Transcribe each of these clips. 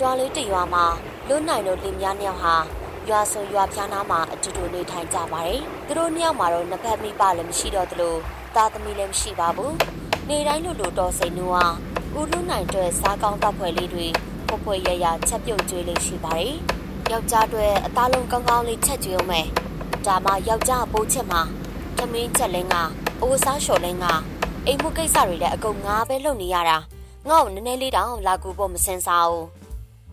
ရွာလေးတစ်ရွာမှာလွတ်နိုင်တို့လင်မယားနှစ်ယောက်ဟာရွာစုံရွာဖျားနာမှာအတူတူနေထိုင်ကြပါတယ်။သူတို့နှစ်ယောက်မှာတော့နှစ်ဖက်မိဘလည်းမရှိတော့သလိုသားသမီးလည်းမရှိပါဘူး။နေတိုင်းလိုလိုတော်စိန်တို့ဟာဦးလွတ်နိုင်အတွက်စားကောင်းတောက်ဖွယ်လေးတွေဖွဖွရရချက်ပြုတ်ကျွေးလေးရှိပါတယ်။ယောက်ျားတွေအသားလုံးကောင်းကောင်းလေးချက်ကျွေးအောင်မယ်။ဒါမှယောက်ျားပိုးချက်မှာသမင်းချက်လင်းကအိုးစားလျှော်လင်းကအိမ်မှုကိစ္စတွေလည်းအကုန်ငါပဲလုပ်နေရတာ။ငါ့ကိုနည်းနည်းလေးတောင်လာကူဖို့မစင်စားဘူး။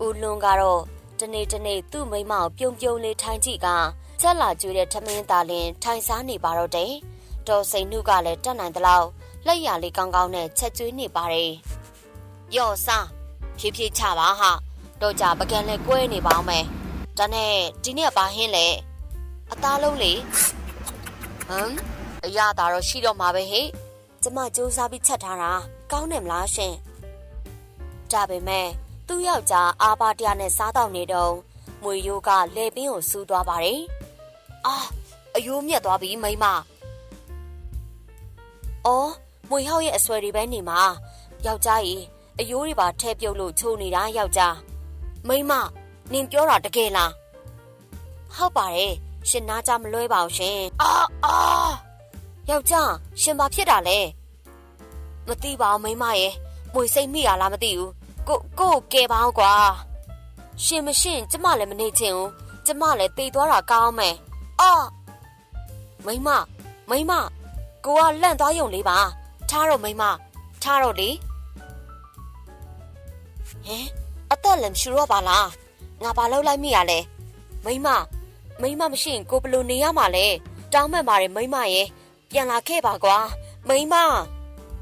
ဦးလွန်ကတော့တနေ့တနေ့သူ့မိမကိုပြုံပြုံလေးထိုင်ကြည့်ကချက်လာကျွေးတဲ့ထမင်းသားလင်းထိုင်စားနေပါတော့တယ်။တော်စိန်နှုကလည်းတက်နိုင်သလောက်လက်ရလေးကောင်းကောင်းနဲ့ချက်ကျွေးနေပါတယ်။ယော့စားဖြည်းဖြည်းချပါဟာတော့ကြပကံလဲကွဲနေပါအောင်မယ်။ဒါနဲ့ဒီနေ့ကဘာဟင်းလဲ။အသားလုံးလေဟမ်အရသာတော့ရှိတော့မှာပဲဟဲ့။ကျမစူးစမ်းပြီးချက်ထားတာကောင်းတယ်မလားရှင်။ဒါပေမဲ့ သူ့ယောက်ျားအာဘာတရားနဲ့စားတော့နေတော့မွေရိုးကလေပင်းကိုစူးသွားပါတယ်။အာအယိုးမြက်သွားပြီမိမ။အော်မွေဟောက်ရဲ့အဆွဲတွေပဲနေမှာယောက်ျားကြီးအယိုးတွေပါထဲပြုတ်လို့ချိုးနေတာယောက်ျားမိမနင်ပြောတာတကယ်လားဟုတ်ပါတယ်ရှင်နာကြမလွဲပါဘူးရှင်အာအာယောက်ျားရှင်ဘာဖြစ်တာလဲမသိပါဘူးမိမရဲ့မွေစိတ်မိရလားမသိဘူး ကိုကိုကဲပါအောင်ကွာရှင်မရှင်ကျမလည်းမနေချင်ဘူးကျမလည်းတေသွားတာကောင်းမယ်အာမိမမိမကိုကလန့်သွားယုံလေးပါထားတော့မိမထားတော့လေဟင်အသက်လည်းမရှူတော့ပါလားငါဘာလုပ်လိုက်မိရလဲမိမမိမမရှိရင်ကိုဘယ်လိုနေရမှာလဲတောင်းမှန်ပါတယ်မိမရဲ့ပြန်လာခဲ့ပါကွာမိမ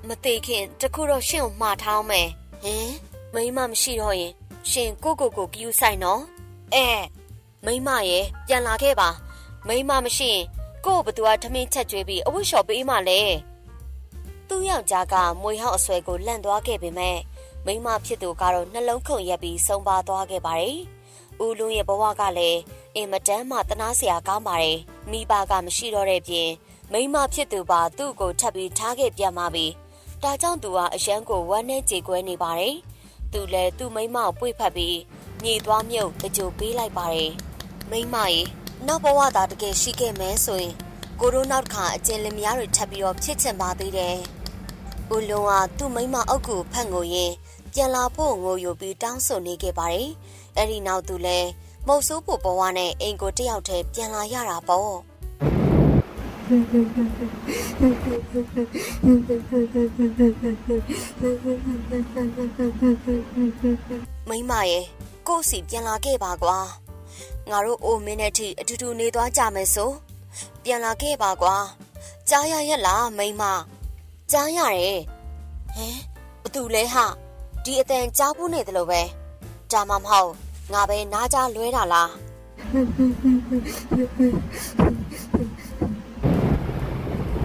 မသေးခင်တခုတော့ရှင့်ကိုမှားထားအောင်မယ်ဟင် မိမမရှိတော့ရင် ရှင်ကိုကိုကိုကယူဆိုင်နော်အဲမိမရဲ့ပြန်လာခဲ့ပါ မိမမရှိရင်ကို့ဘသူကထမင်းချက်ကျွေးပြီးအဝတ်လျှော်ပေးမှလဲသူ့ယောက်ျားကမွေဟောက်အဆွဲကိုလန့်သွားခဲ့ပေမဲ့မိမဖြစ်သူကတော့နှလုံးခုန်ရက်ပြီးဆုံးပါသွားခဲ့ပါတယ်ဦးလုံးရဲ့ဘဝကလည်းအင်မတန်မှတနာစရာကောင်းပါတယ်မိဘကမရှိတော့တဲ့ပြင်မိမဖြစ်သူပါသူ့ကိုထပ်ပြီးထားခဲ့ပြန်ပါပြီဒါကြောင့်သူဟာအရန်ကိုဝမ်းနဲ့ကြေကွဲနေပါတယ် သူလည်းသူ့မိမကိုပွေဖက်ပြီးညည်သွားမြုပ်အကြိုပေးလိုက်ပါတယ်မိမရေနောက်ဘဝသာတကယ်ရှိခဲ့မယ်ဆိုရင်ကိုရိုနောက်တစ်ခါအကျဉ်းလင်မယားတွေထပ်ပြီးတော့ဖြစ်ချင်ပါသေးတယ်ဦးလုံးကသူ့မိမအုပ်ကိုဖတ်ငိုရင်းပြန်လာဖို့ငိုယိုပြီးတောင်းဆိုနေခဲ့ပါတယ်အဲ့ဒီနောက်သူလည်းမုတ်ဆိုးဖို့ဘဝနဲ့အိမ်ကိုတယောက်တည်းပြန်လာရတာပေါ့ မိမရဲ့ကို့စီပြန်လာခဲ့ပါကွာငါတို့အိုမင်းနဲ့ထိအတူတူနေသွားကြမယ်ဆိုပြန်လာခဲ့ပါကွာကြားရရက်လားမိမကြားရတယ်ဟမ်ဘသူလဲဟာဒီအတန်ကြားဖို့နေတယ်လို့ပဲဒါမှမဟုတ်ငါပဲနားကြားလွဲတာလား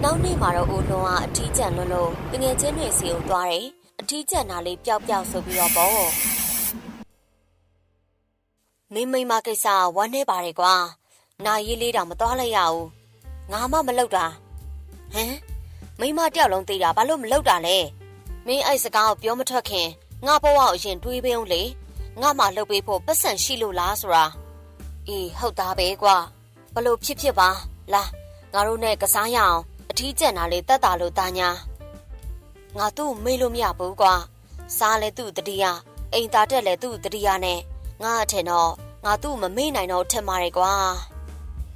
နောက်နေ့မှာတော့ဦးလွန်ကအထီးကျန်လွန်းလို့တငယ်ချင်းတွေစီကိုသွားတယ်အထီးကျန်တာလေးပျောက်ပျောက်ဆိုပြီးတော့ပေါ့မင်းမိမကိစ္စဝမ်းနေပါတယ်ကွာနာရီလေးတောင်မသွားလိုက်ရဘူးငါမှမလုပ်တာဟမ်မိမတယောက်လုံးသိတာဘာလို့မလုပ်တာလဲမင်းအဲ့စကားကိုပြောမထွက်ခင်ငါဘဝကိုအရင်တွေးပေးအောင်လေငါမှလှုပ်ပေးဖို့ပတ်စံရှိလို့လားဆိုတာအေးဟုတ်သားပဲကွာဘလို့ဖြစ်ဖြစ်ပါလာငါတို့နဲ့ကစားရအောင် အထီးကျန်တာလေးတက်တာလို့တာညာငါသူ့မေးလို့မရဘူးကွာစားလဲသူ့တတိယအိမ်သားတက်လဲသူ့တတိယနဲ့ငါအထင်တော့ငါသူ့မမေ့နိုင်တော့ထင်ပါတယ်ကွာ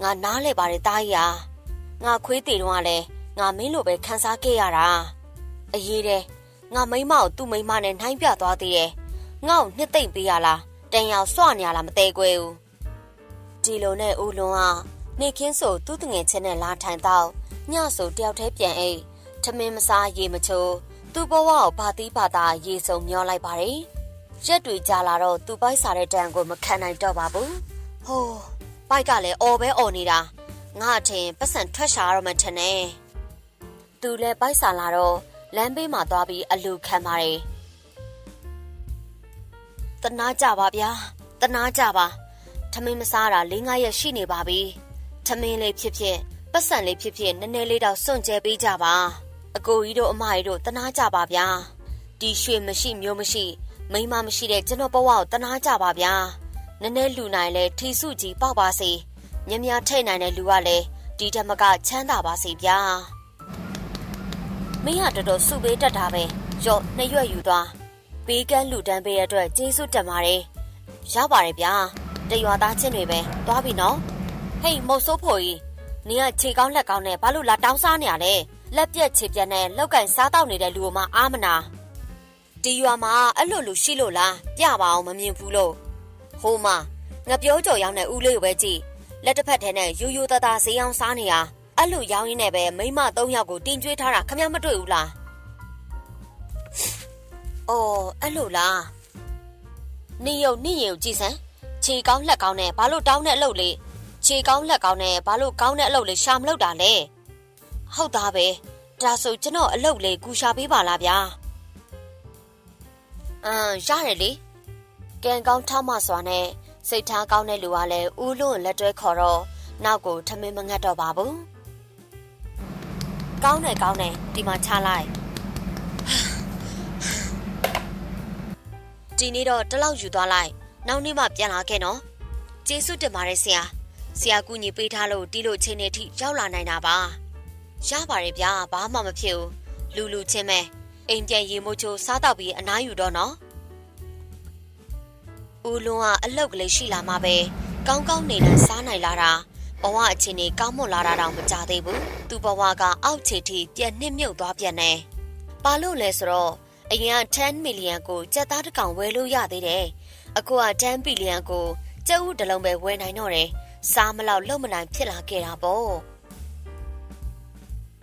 ငါနားလဲပါတယ်တားကြီးဟာငါခွေးတေတော့ကလည်းငါမင်းလိုပဲခံစားခဲ့ရတာအရေးတဲ့ငါမိမကိုသူ့မိမနဲ့နှိုင်းပြသွားသေးတယ်ငါ့ကိုနှစ်သိမ့်ပေးရလားတန်ရောင်စွနေရလားမသေးခွဲဘူးဒီလိုနဲ့ဦးလွန်က နေခင်းဆိုသူ့တငယ်ချင်းနဲ့လာထိုင်တော့ညဆိုတယောက်တည်းပြန်အိတ်ထမင်းမစားရေမချိုးသူ့ဘဝကိုဘာတိဘာသာရေစုံမျောလိုက်ပါတယ်ရက်တွေကြာလာတော့သူပိုက်စားတဲ့တန်ကိုမခံနိုင်တော့ပါဘူးဟိုးပိုက်ကလည်းအော်ပဲအော်နေတာငါအထင်ပတ်စံထွက်ရှာတော့မှထင်တယ်သူလည်းပိုက်စားလာတော့လမ်းဘေးမှာသွားပြီးအလူခံပါတယ်တနာကြပါဗျာတနာကြပါထမင်းမစားတာ၄၅ရက်ရှိနေပါပြီ ထမင်းလေးဖြစ်ဖြစ်ပတ်စံလေးဖြစ်ဖြစ်နည်းနည်းလေးတော့စွန့်ကြဲပေးကြပါအကိုကြီးတို့အမကြီးတို့တနာကြပါဗျာဒီရွှေမရှိမျိုးမရှိ မိန်းမမရှိတဲ့ကျွန်တော်ဘဝကိုတနာကြပါဗျာနည်းနည်းလူနိုင်လဲထီစုကြီးပေါက်ပါစေမြင်များထိတ်နိုင်တဲ့လူကလည်းဒီဓမ္မကချမ်းသာပါစေဗျာမင်းကတော်တော်စုပေးတတ်တာပဲရော့နှစ်ရွက်ယူသွားပေးကန်းလူတန်းပေးရတဲ့အတွက်ကျေးဇူးတင်ပါတယ်ရပါတယ်ဗျာတရွာသားချင်းတွေပဲသွားပြီနော် ဟေးမုတ်ဆိုးဖို့ကြီးနင်ကခြေကောင်းလက်ကောင်းနဲ့ဘာလို့လာတောင်းစားနေရလဲလက်ပြက်ခြေပြက်နဲ့လောက်ကင်စားတော့နေတဲ့လူကမှအာမနာဒီရွာမှာအဲ့လိုလူရှိလို့လားပြပါအောင်မမြင်ဘူးလို့ဟိုမှာငါပြောကြော်ရောက်တဲ့ဦးလေးကိုပဲကြည့်လက်တစ်ဖက်ထဲနဲ့ယူယူတတဈေးအောင်စားနေတာအဲ့လိုရောင်းရင်းနဲ့ပဲမိမ၃ယောက်ကိုတင်ကျွေးထားတာခမမတွေ့ဘူးလားအော်အဲ့လိုလားနေယုံနေယုံကြည့်စမ်းခြေကောင်းလက်ကောင်းနဲ့ဘာလို့တောင်းတဲ့အလုပ်လေး ခြေကောင်းလက်ကောင်းနဲ့ဘာလို့ကောင်းတဲ့အလုပ်လေးရှာမလုပ်တာလဲဟုတ်သားပဲဒါဆိုကျွန်တော်အလုပ်လေးကူရှာပေးပါလားဗျာအမ်ရတယ်လေကံကောင်းထောက်မစွာနဲ့စိတ်ထားကောင်းတဲ့လူကလည်းဦးလွန်းလက်တွဲခေါ်တော့နောက်ကိုထမင်းမငတ်တော့ပါဘူးကောင်းတယ်ကောင်းတယ်ဒီမှာချလိုက်ဒီနေ့တော့တလောက်ယူသွားလိုက်နောက်နေ့မှပြန်လာခဲ့နော်ကျေးဇူးတင်ပါတယ်ဆရာ ဆရာကူညီပေးထားလို့တီးလို့ချင်းနေထိရောက်လာနိုင်တာပါရပါတယ်ဗျာဘာမှမဖြစ်ဘူးလူလူချင်းပဲအိမ်ပြန်ရေမိုးချိုးစားတော့ပြီးအနားယူတော့နော်ဦးလွန်းကအလုတ်ကလေးရှိလာမှပဲကောင်းကောင်းနေနဲ့စားနိုင်လာတာဘဝအခြေအနေကောင်းမွန်လာတာတောင်မကြသေးဘူးသူ့ဘဝကအောက်ခြေထိပြက်နှစ်မြုပ်သွားပြန်တယ်ဘာလို့လဲဆိုတော့အရင်က10မီလီယံကိုကြက်သားတစ်ကောင်ဝယ်လို့ရသေးတယ်အခုက10ဘီလီယံကိုကျပ်ဥတစ်လုံးပဲဝယ်နိုင်တော့တယ် စားမလောက်လုံမနိုင်ဖြစ်လာခဲ့တာပေါ့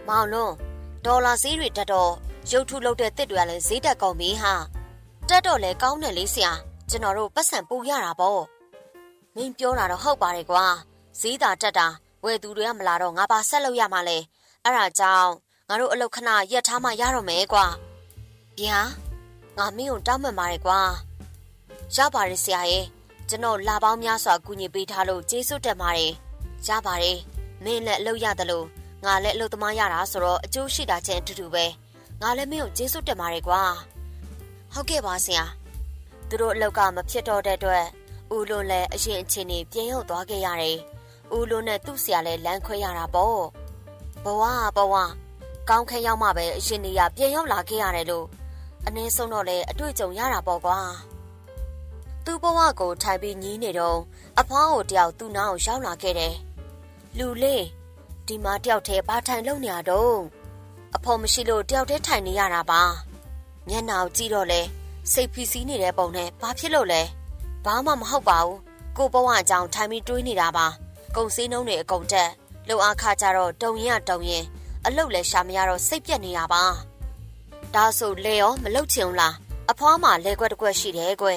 မောင်လွန်းဒေါ်လာဈေးတွေတက်တော့ရုပ်ထုလုပ်တဲ့တစ်တွေကလည်းဈေးတက်ကုန်ပြီဟာတက်တော့လဲကောင်းတယ်လေဆရာကျွန်တော်တို့ပတ်စံပူရတာပေါ့မင်းပြောတာတော့ဟုတ်ပါတယ်ကွာဈေးသာတက်တာဝယ်သူတွေကမလာတော့ငါပါဆက်လုပ်ရမှာလဲအဲ့ဒါကြောင့်ငါတို့အလုတ်ခဏရက်ထားမှရတော့မယ်ကွာဗျာငါမင်းကိုတောင်းပန်ပါတယ်ကွာရပါတယ်ဆရာရဲ့ ကျွန်တော်လာပေါင်းများစွာကူညီပေးထားလို့ကျေးဇူးတင်ပါတယ်ရပါတယ်မင်းလည်းအလုပ်ရတယ်လို့ငါလည်းအလုပ်သမားရတာဆိုတော့အကျိုးရှိတာချင်းအတူတူပဲငါလည်းမင်းကိုကျေးဇူးတင်ပါတယ်ကွာဟုတ်ကဲ့ပါဆရာသူတို့အလောက်ကမဖြစ်တော့တဲ့အတွက်ဦးလွန်လည်းအရင်အချင်းနေပြန်ရောက်သွားခဲ့ရတယ်ဦးလွန်နဲ့သူ့ဆရာလည်းလမ်းခွဲရတာပေါ့ဘဝဘဝကောင်းခဲရောက်မှပဲအရင်နေရပြန်ရောက်လာခဲ့ရတယ်လို့အနည်းဆုံးတော့လေအတွေ့အကြုံရတာပေါ့ကွာ သူ့ဘဝကိုထိုင်ပြီးညီးနေတော့အဖွားကိုတယောက်သူ့နားကိုရောက်လာခဲ့တယ်လူလေးဒီမှာတယောက်တည်းဘာထိုင်လုံနေရတော့အဖေမရှိလို့တယောက်တည်းထိုင်နေရတာပါမျက်နှာကိုကြည့်တော့လေစိတ်ဖိစီးနေတဲ့ပုံနဲ့ဘာဖြစ်လို့လဲဘာမှမဟုတ်ပါဘူးကိုဘဝအကြောင်းထိုင်ပြီးတွေးနေတာပါကုံစည်းနှုံးတွေအကုန်တက်လုံအားခကြတော့တုံရင်တုံရင်အလုတ်လည်းရှာမရတော့စိတ်ပြက်နေတာပါဒါဆိုလေရောမလုတ်ချင်ဘူးလားအဖွားမှလဲခွက်တစ်ခွက်ရှိတယ်ကွ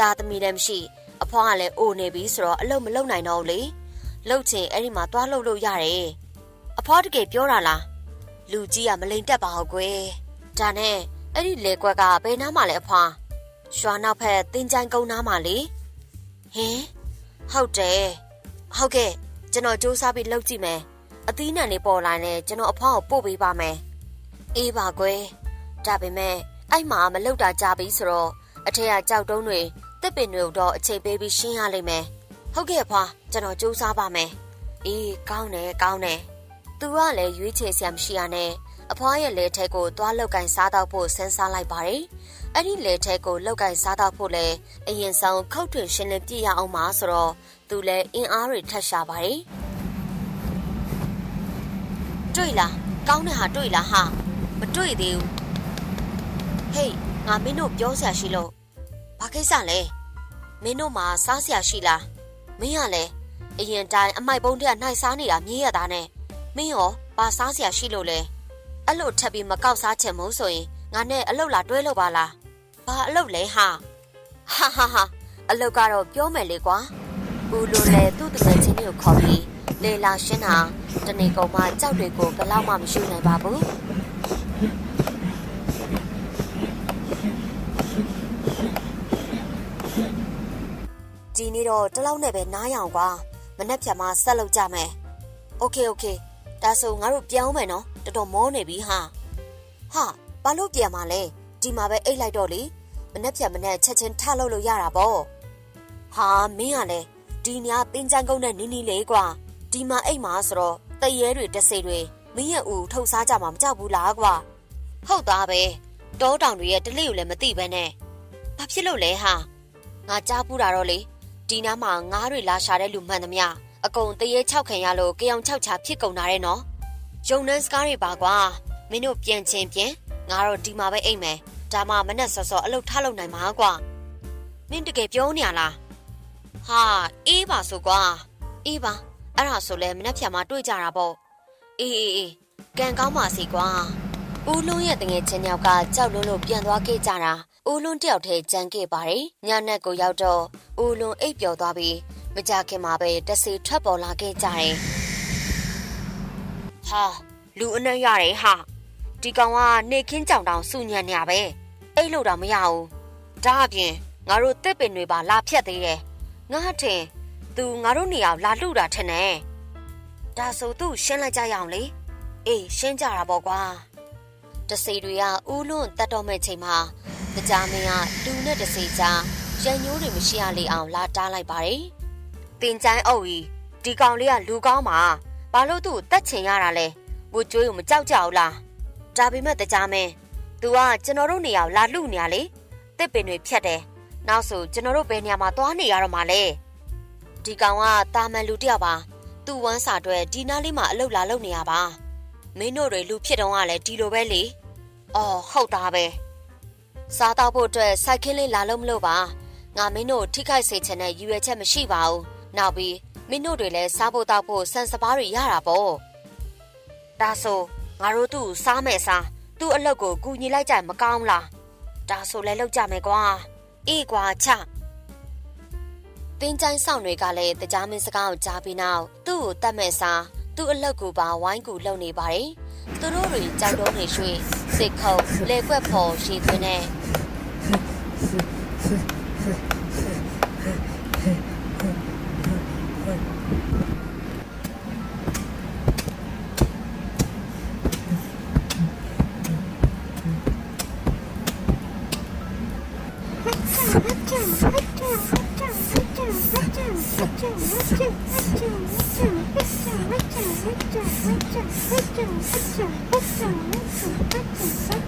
တာသမီလည်းမရှိအဖွားကလည်းအိုနေပြီဆိုတော့အလုတ်မလုတ်နိုင်တော့ဘူးလေလုတ်ချင်အဲ့ဒီမှာသွားလုတ်လို့ရတယ်အဖွားတကယ်ပြောတာလားလူကြီးကမလိန်တက်ပါဘူးကွယ်ဒါနဲ့အဲ့ဒီလေကွက်ကဘယ်နားမှလဲအဖွာရွာနောက်ဖက်တင်းချိုင်းကုန်းနားမှလေဟင်ဟုတ်တယ်ဟုတ်ကဲ့ကျွန်တော်စူးစမ်းပြီးလုပ်ကြည့်မယ်အသီးနှံလေးပေါ်လာရင်ကျွန်တော်အဖွာကိုပို့ပေးပါမယ်အေးပါကွယ်ဒါပေမဲ့အဲ့မှာမလောက်တာကြပြီဆိုတော့ အထက်ကကြောက်တုံးတွေတစ်ပင်တွေတော့အချိန်ပေးပြီးရှင်းရလိမ့်မယ်ဟုတ်ကဲ့အဖွာကျွန်တော်စူးစမ်းပါမယ်အေးကောင်းတယ်ကောင်းတယ်သူကလည်းရွေးချယ်စရာမရှိရနဲ့အဖွားရဲ့လက်ထက်ကိုသွားလောက်ကင်စားတော့ဖို့ဆန်းစားလိုက်ပါတယ်။အဲ့ဒီလက်ထက်ကိုလောက်ကင်စားတော့ဖို့လဲအရင်ဆုံးခောက်ထွင်ရှင်းလင်းပြရအောင်ပါဆိုတော့သူလည်းအင်အားတွေထပ်ရှာပါတယ်။တွေ့လားကောင်းတဲ့ဟာတွေ့လားဟာမတွေ့သေးဘူး။ဟေး ငါမင်းတို့ပြောစရာရှိလို့ဘာကိစ္စလဲမင်းတို့မှာစားစရာရှိလားမင်းကလည်းအရင်တိုင်းအမိုက်ပုံးတဲ့နှိုက်စားနေတာမြည်ရတာနဲ့မင်းရောဘာစားစရာရှိလို့လဲအဲ့လိုထပ်ပြီးမကောက်စားချင်မို့ဆိုရင်ငါနဲ့အလုတ်လာတွဲလို့ပါလားဘာအလုတ်လဲဟာဟာဟာဟာအလုတ်ကတော့ပြောမယ်လေကွာဦးလိုလဲသူ့တကယ်ချင်းကိုခေါ်ပြီးလေလာရှင်းတာတနေကုန်မှကြောက်တွေကိုဘယ်လောက်မှမရှိနိုင်ပါဘူး ဒီနေ့တော့တလောက်နဲ့ပဲနားရအောင်ကွာမနှက်ဖြံမှာဆက်လုပ်ကြမယ်โอเคโอเคဒါဆိုငါတို့ပြောင်းမယ်နော်တော်တော်မောနေပြီဟာဟာဘာလို့ပြန်มาလဲဒီမှာပဲအိတ်လိုက်တော့လေ မနှက်ဖြတ်မနှက်ချက်ချင်းထလုပ်လို့ရတာပေါ့ဟာမင်းကလည်းဒီညာတင်းချမ်းကုန်းနဲ့နီးနီးလေးကွာဒီမှာအိတ်မှာဆိုတော့တရဲတွေတဆေတွေမင်းရဲ့ဦးထုတ်စားကြမှာမကြောက်ဘူးလားကွာဟုတ်သားပဲတောတောင်တွေရဲ့တလေးကိုလည်းမသိပဲနဲ့ဘာဖြစ်လို့လဲဟာငါကြားပူးတာတော့လေ ဒီနားမှာငါးတွေလာရှာတဲ့လူမှန်သမျှအကုန်တရေ၆ခံရလို့ကြောင်၆ချဖြစ်ကုန်တာတဲ့နော်ယုံနှန်းစကားတွေပါကွာမင်းတို့ပြန်ချင်းပြန်ငါတော့ဒီမှာပဲအိမ်မယ်ဒါမှမနဲ့စောစောအလုပ်ထားလုပ်နိုင်မှာကွာမင်းတကယ်ပြောနေရလားဟာအေးပါဆိုကွာအေးပါအဲ့ဒါဆိုလဲမနဲ့ဖြာမှာတွေ့ကြတာပေါ့အေးအေးအေးကံကောင်းပါစီကွာဦးလုံးရဲ့တငယ်ချင်းယောက်ကကြောက်လွန်းလို့ပြန်သွားခဲ့ကြတာ ဦးလွန်းတယောက်တည်းကြမ်းခဲ့ပါတယ်ညနဲ့ကိုရောက်တော့ဦးလွန်းအိပ်ပျော်သွားပြီးမကြခင်မှာပဲတဆေထွက်ပေါ်လာခဲ့ကြတယ်ဟာလူအနှံ့ရတယ်ဟာဒီကောင်ကနေခင်းကြောင်တောင်စုညံ့နေရပဲအိတ်လို့တော့မရဘူးဒါအပြင်ငါတို့တစ်ပင်တွေပါလာဖြတ်သေးတယ်ငါထင်သူငါတို့နေရာလာလှူတာထင်တယ်ဒါဆိုသူ့ရှင်းလိုက်ကြရအောင်လေအေးရှင်းကြတာပေါ့ကွာတဆေတွေကဥလွန်းတတ်တော့မဲ့ချိန်မှာ ကြားမင်းကတူနဲ့တဆေကြားရန်ညိုးတွေမရှိရလေအောင်လာတားလိုက်ပါတယ်တင်ချိုင်းအုပ်ကြီးဒီကောင်လေးကလူကောင်းပါဘာလို့သူ့ကိုတတ်ချင်ရတာလဲဘူကျွေးကိုမကြောက်ကြဘူးလားဒါပေမဲ့ကြားမင်း तू ကကျွန်တော်တို့နေရာကိုလာလှူနေရလေတစ်ပင်တွေဖြတ်တယ်နောက်ဆိုကျွန်တော်တို့ဘယ်နေရာမှာသွားနေရတော့မှာလဲဒီကောင်ကတာမန်လူတစ်ယောက်ပါသူ့ဝမ်းစာအတွက်ဒီနားလေးမှာအလုတ်လာလုပ်နေရပါမင်းတို့တွေလူဖြစ်တော့ကလည်းဒီလိုပဲလေအော်ဟုတ်သားပဲ စားတော့ဖို့အတွက်စိုက်ခင်းလေးလာလို့မလို့ပါငါမင်းတို့ထိခိုက်စေချင်တဲ့ရည်ရွယ်ချက်မရှိပါဘူးနောက်ပြီးမင်းတို့တွေလည်းစားဖို့တောက်ဖို့စံစပါးတွေရတာပေါ့ဒါဆိုငါတို့သူ့ကိုစားမယ်စားသူ့အလုပ်ကိုကူညီလိုက်ကြရင်မကောင်းလားဒါဆိုလဲလောက်ကြမယ်ကွာအေးကွာချတင်းချိုင်းဆောင်တွေကလည်းတရားမင်းစကားကိုကြားပြီးနောက်သူ့ကိုတတ်မဲ့စားသူ့အလုပ်ကိုပါဝိုင်းကူလုပ်နေပါတယ် သူတို့တွေကြောက်တုံးနေရွှေ့စစ်ခုပ်လေကွက်ဖော်ရှည်သွင်းတဲ့ ます。